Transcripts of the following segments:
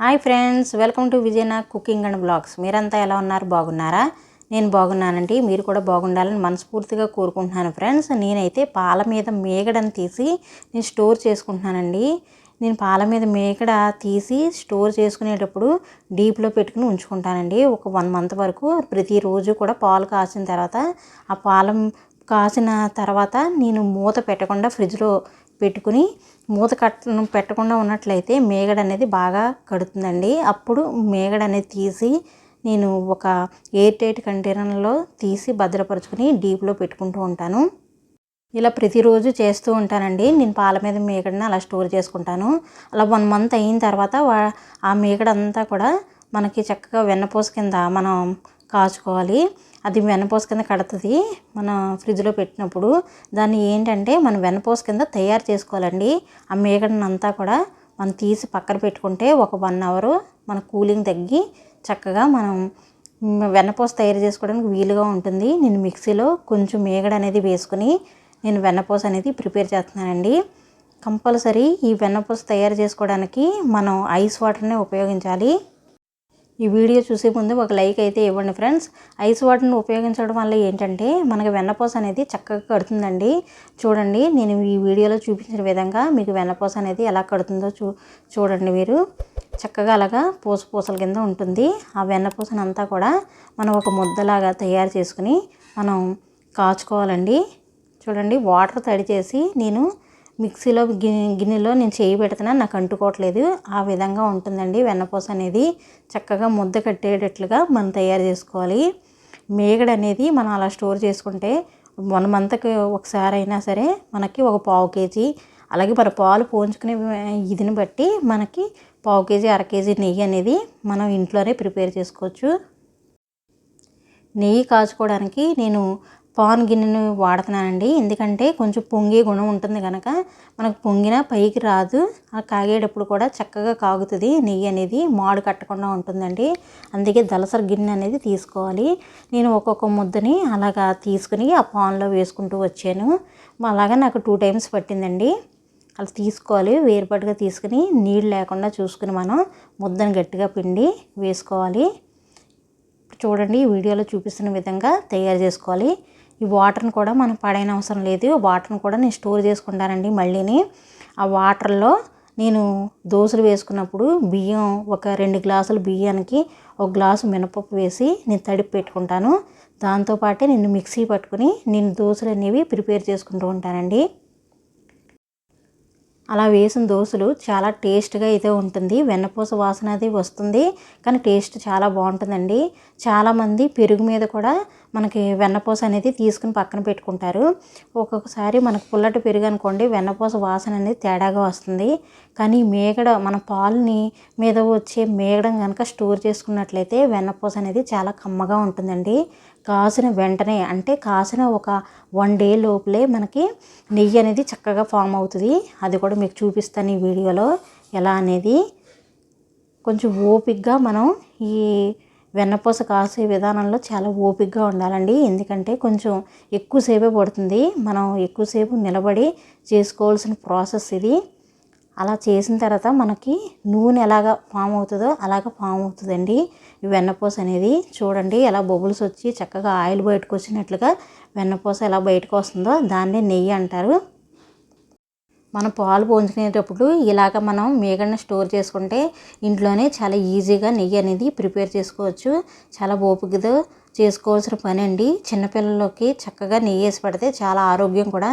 Hi friends welcome to విజయనా cooking and blogs మీరంతా ఎలా ఉన్నారు? బాగున్నారా? నేను బాగున్నానండి. మీరు కూడా బాగుండాలని మనస్ఫూర్తిగా కోరుకుంటున్నాను ఫ్రెండ్స్. నేనైతే పాల మీద మేగడని తీసి నేను స్టోర్ చేసుకుంటున్నానండి. నేను పాల మీద మేకడ తీసి స్టోర్ చేసుకునేటప్పుడు డీప్లో పెట్టుకుని ఉంచుకుంటానండి. ఒక వన్ మంత్ వరకు ప్రతిరోజు కూడా పాలు కాసిన తర్వాత ఆ పాలం కాసిన తర్వాత నేను మూత పెట్టకుండా ఫ్రిడ్జ్లో పెట్టుకుని మూత కట్ పెట్టకుండా ఉన్నట్లయితే మేగడ అనేది బాగా కడుతుందండి. అప్పుడు మేగడ అనేది తీసి నేను ఒక ఎయిర్ టైట్ కంటైనర్లో తీసి భద్రపరుచుకుని డీప్లో పెట్టుకుంటూ ఉంటాను. ఇలా ప్రతిరోజు చేస్తూ ఉంటానండి. నేను పాల మీద మేకడని అలా స్టోర్ చేసుకుంటాను. అలా వన్ మంత్ అయిన తర్వాత వా- ఆ మేకడ అంతా కూడా మనకి చక్కగా వెన్నపూస కింద మనం కాచుకోవాలి. అది వెనపోస కింద కడుతుంది. మన ఫ్రిడ్జ్లో పెట్టినప్పుడు దాన్ని ఏంటంటే మనం వెనపోస కింద తయారు చేసుకోవాలండి. ఆ మేకడని అంతా కూడా మనం తీసి పక్కన పెట్టుకుంటే ఒక వన్ అవర్ మన కూలింగ్ తగ్గి చక్కగా మనం వెన్నపోస వెన్నపూస తయారు చేసుకోవడానికి వీలుగా ఉంటుంది. నేను మిక్సీలో కొంచెం మేగడ అనేది వేసుకుని నేను వెన్నపూస అనేది ప్రిపేర్ చేస్తున్నానండి. కంపల్సరీ ఈ వెన్నపూస తయారు చేసుకోవడానికి మనం ఐస్ వాటర్నే ఉపయోగించాలి. ఈ వీడియో చూసే ముందు ఒక లైక్ అయితే ఇవ్వండి ఫ్రెండ్స్. ఐస్ వాటర్ని ఉపయోగించడం వల్ల ఏంటంటే మనకి వెన్నపూస అనేది చక్కగా కడుతుందండి. చూడండి నేను ఈ వీడియోలో చూపించిన విధంగా మీకు వెన్నపూస అనేది ఎలా కడుతుందో చూ చూడండి మీరు. చక్కగా అలాగా పూస పూసల కింద ఉంటుంది. ఆ వెన్నపూసనంతా కూడా మనం ఒక ముద్దలాగా తయారు చేసుకుని మనం కాచుకోవాలండి. చూడండి వాటర్ తడి చేసి నేను మిక్సీలో గిన్నెలో నేను చేయి పెడుతున్నా నాకు అంటుకోవట్లేదు. ఆ విధంగా ఉంటుందండి వెన్నపూస అనేది. చక్కగా ముద్ద కట్టేటట్లుగా మనం తయారు చేసుకోవాలి. మేగడ అనేది మనం అలా స్టోర్ చేసుకుంటే వన్ మంత్కి ఒకసారి అయినా సరే మనకి ఒక పావు కేజీ అలాగే మన పాలు పోంచుకునే ఇదిని బట్టి మనకి పావు కేజీ అర కేజీ నెయ్యి అనేది మనం ఇంట్లోనే ప్రిపేర్ చేసుకోవచ్చు. నెయ్యి కాచుకోవడానికి నేను పాన్ గిన్నెను వాడుతున్నానండి. ఎందుకంటే కొంచెం పొంగే గుణం ఉంటుంది కనుక మనకు పొంగిన పైకి రాదు. ఆ కాగేటప్పుడు కూడా చక్కగా కాగుతుంది. నెయ్యి అనేది మాడు కట్టకుండా ఉంటుందండి. అందుకే దలసరి గిన్నె అనేది తీసుకోవాలి. నేను ఒక్కొక్క ముద్దని అలాగా తీసుకుని ఆ పాన్లో వేసుకుంటూ వచ్చాను. అలాగా నాకు టూ టైమ్స్ పట్టిందండి. అలా తీసుకోవాలి. వేరుపాటుగా తీసుకుని నీళ్ళు లేకుండా చూసుకుని మనం ముద్దను గట్టిగా పిండి వేసుకోవాలి. చూడండి వీడియోలో చూపిస్తున్న విధంగా తయారు చేసుకోవాలి. ఈ వాటర్ని కూడా మనం పడైన అవసరం లేదు వాటర్ని కూడా నేను స్టోర్ చేసుకుంటానండి మళ్ళీని. ఆ వాటర్లో నేను దోశలు వేసుకున్నప్పుడు బియ్యం ఒక రెండు గ్లాసులు బియ్యానికి ఒక గ్లాసు మినపప్పు వేసి నేను తడిపి పెట్టుకుంటాను. దాంతోపాటే నేను మిక్సీ పట్టుకుని నేను దోశలు అనేవి ప్రిపేర్ చేసుకుంటూ ఉంటానండి. అలా వేసిన దోశలు చాలా టేస్ట్గా అయితే ఉంటుంది. వెన్నపూస వాసన అది వస్తుంది. కానీ టేస్ట్ చాలా బాగుంటుందండి. చాలామంది పెరుగు మీద కూడా మనకి వెన్నపూస అనేది తీసుకుని పక్కన పెట్టుకుంటారు. ఒక్కొక్కసారి మనకు పుల్లటి పెరుగు అనుకోండి వెన్నపూస వాసన అనేది తేడాగా వస్తుంది. కానీ మేగడ మన పాలని మీద వచ్చే మేగడం కనుక స్టోర్ చేసుకున్నట్లయితే వెన్నపూస అనేది చాలా కమ్మగా ఉంటుందండి. కాసిన వెంటనే అంటే కాసిన ఒక వన్ డే లోపలే మనకి నెయ్యి అనేది చక్కగా ఫామ్ అవుతుంది. అది కూడా మీకు చూపిస్తాను ఈ వీడియోలో ఎలా అనేది. కొంచెం ఓపిక్గా మనం ఈ వెన్నపూస కాసే విధానంలో చాలా ఓపిక్గా ఉండాలండి. ఎందుకంటే కొంచెం ఎక్కువసేపే పడుతుంది. మనం ఎక్కువసేపు నిలబడి చేసుకోవాల్సిన ప్రాసెస్ ఇది. అలా చేసిన తర్వాత మనకి నూనె ఎలాగ ఫామ్ అవుతుందో అలాగ ఫామ్ అవుతుందండి. ఈ వెన్నపూస అనేది చూడండి ఎలా బొబుల్స్ వచ్చి చక్కగా ఆయిల్ బయటకు వచ్చినట్లుగా వెన్నపూస ఎలా బయటకు వస్తుందో దాన్నే నెయ్యి అంటారు. మనం పాలు పోంచుకునేటప్పుడు ఇలాగ మనం మేగడని స్టోర్ చేసుకుంటే ఇంట్లోనే చాలా ఈజీగా నెయ్యి అనేది ప్రిపేర్ చేసుకోవచ్చు. చాలా ఓపికతో చేసుకోవాల్సిన పని అండి. చిన్నపిల్లలకి చక్కగా నెయ్యి వేసి పెడితే చాలా ఆరోగ్యం కూడా.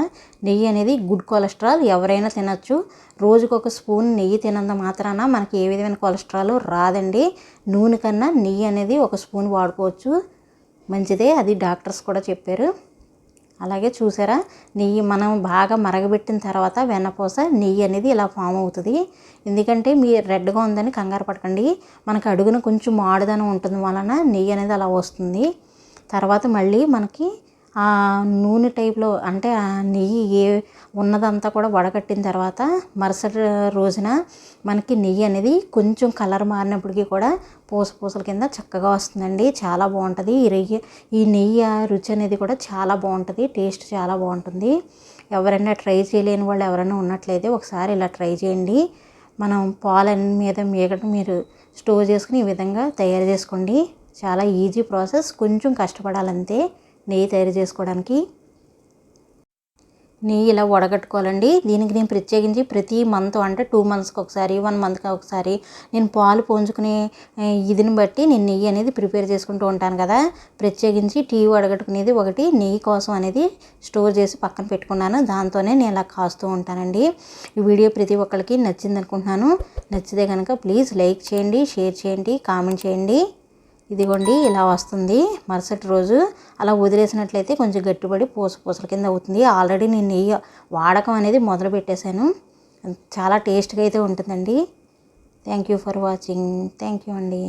నెయ్యి అనేది గుడ్ కొలెస్ట్రాల్ ఎవరైనా తినచ్చు. రోజుకు ఒక స్పూన్ నెయ్యి తినంత మాత్రాన మనకి ఏ విధమైన కొలెస్ట్రాల్ రాదండి. నూనె కన్నా నెయ్యి అనేది ఒక స్పూన్ వాడుకోవచ్చు. మంచిదే అది డాక్టర్స్ కూడా చెప్పారు. అలాగే చూసారా? నెయ్యి మనం బాగా మరగబెట్టిన తర్వాత వెన్నపూస నెయ్యి అనేది ఇలా ఫామ్ అవుతుంది. ఎందుకంటే మీ రెడ్గా ఉందని కంగారు పడకండి. మనకు అడుగున కొంచెం మాడుదనం ఉంటుంది వలన నెయ్యి అనేది అలా వస్తుంది. తర్వాత మళ్ళీ మనకి ఆ నూనె టైప్లో అంటే ఆ నెయ్యి ఏ ఉన్నదంతా కూడా వడగట్టిన తర్వాత మరుసటి రోజున మనకి నెయ్యి అనేది కొంచెం కలర్ మారినప్పటికీ కూడా పూస పూసల కింద చక్కగా వస్తుందండి. చాలా బాగుంటుంది. ఈ రెయ్యి ఈ నెయ్యి రుచి అనేది కూడా చాలా బాగుంటుంది. టేస్ట్ చాలా బాగుంటుంది. ఎవరైనా ట్రై చేయలేని వాళ్ళు ఎవరైనా ఉన్నట్లయితే ఒకసారి ఇలా ట్రై చేయండి. మనం పాలన్నీ మీద మీగడ మీరు స్టోర్ చేసుకుని ఈ విధంగా తయారు చేసుకోండి. చాలా ఈజీ ప్రాసెస్. కొంచెం కష్టపడాలంతే. నెయ్యి తయారు చేసుకోవడానికి. నెయ్యి ఇలా వడగట్టుకోవాలండి. దీనికి నేను ప్రత్యేకించి ప్రతి మంత్ అంటే టూ మంత్స్కి ఒకసారి వన్ మంత్కి ఒకసారి నేను పాలు పోంచుకునే ఇదిని బట్టి నేను నెయ్యి అనేది ప్రిపేర్ చేసుకుంటూ ఉంటాను కదా. ప్రత్యేకించి టీ వడగట్టుకునేది ఒకటి నెయ్యి కోసం అనేది స్టోర్ చేసి పక్కన పెట్టుకున్నాను. దాంతోనే నేను ఇలా కాస్తూ ఉంటానండి. ఈ వీడియో ప్రతి ఒక్కరికి నచ్చింది అనుకుంటున్నాను నచ్చితే కనుక ప్లీజ్ లైక్ చేయండి షేర్ చేయండి కామెంట్ చేయండి. ఇదిగోండి ఇలా వస్తుంది. మరుసటి రోజు అలా వదిలేసినట్లయితే కొంచెం గట్టిపడి పూస పూసల కింద అవుతుంది. ఆల్రెడీ నేను నెయ్యి వాడకం అనేది మొదలు పెట్టేశాను. చాలా టేస్ట్గా అయితే ఉంటుందండి. Thank you for watching. Thank you అండి.